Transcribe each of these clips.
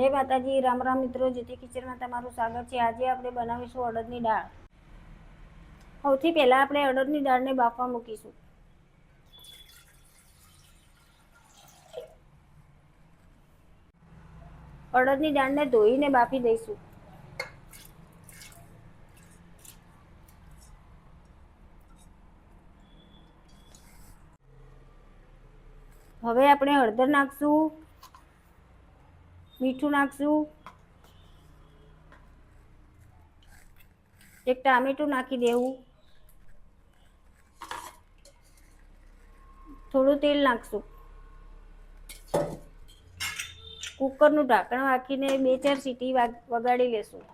જય માતાજી, રામ રામ મિત્રો જેથી કિચનમાં તમારું સ્વાગત છે. આજે આપણે બનાવીશું અડદની દાળ. સૌથી પહેલાં આપણે અડદની દાળને બાફવા મૂકીશું. અડદની દાળને ધોઈને બાફી દઈશું. હવે આપણે હળદર નાખશું. મીઠું નાખશું. એક ટામેટું નાખી દેવું. થોડું તેલ નાખશું. કુકરનું ઢાંકણ વાંકીને બે ચાર સીટી વગાડી લેશું.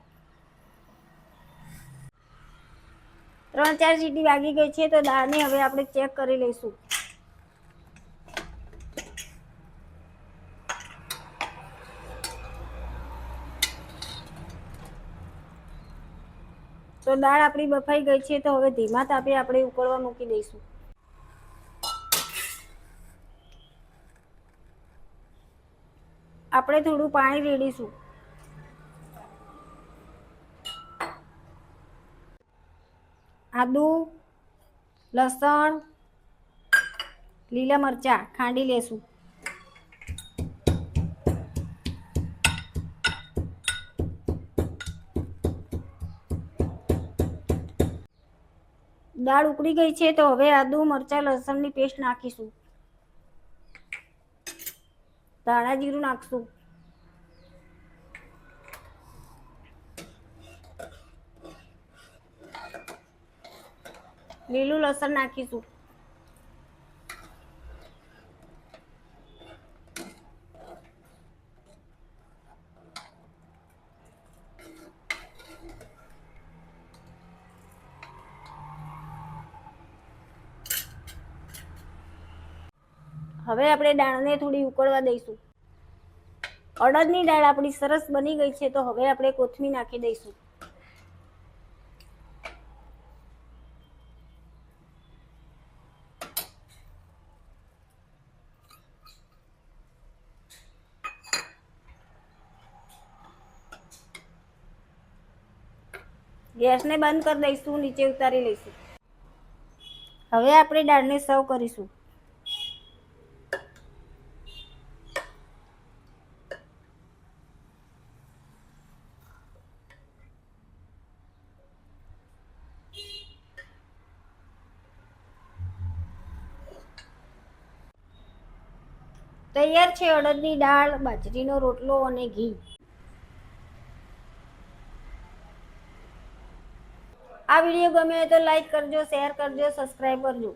ત્રણ ચાર સીટી વાગી ગઈ છે તો દાળને હવે આપણે ચેક કરી લઈશું. તો દાળ આપણી બફાઈ ગઈ છે, તો હવે ધીમા તાપે આપણે ઉકળવા મૂકી દઈશું. આપણે થોડું પાણી રેડીશું. આદુ, લસણ, લીલા મરચાં ખાંડી લેશું. દાળ ઉકળી ગઈ છે તો હવે આદુ, મરચાં, લસણની પેસ્ટ નાખીશું. ધાણા જીરું નાખશું. લીલું લસણ નાખીશું. હવે આપણે દાળને થોડી ઉકળવા દઈશું. અડદની દાળ આપણી સરસ બની ગઈ છે, તો હવે આપણે કોથમી નાખી દઈશું. ગેસને બંધ કરી દઈશું, નીચે ઉતારી લઈશું. હવે આપણે દાળને સર્વ કરીશું. તૈયાર છે અડદની દાળ, બાજરીનો રોટલો અને ઘી. આ વીડિયો ગમે તો લાઈક કરજો, શેર કરજો, સબસ્ક્રાઈબ કરજો.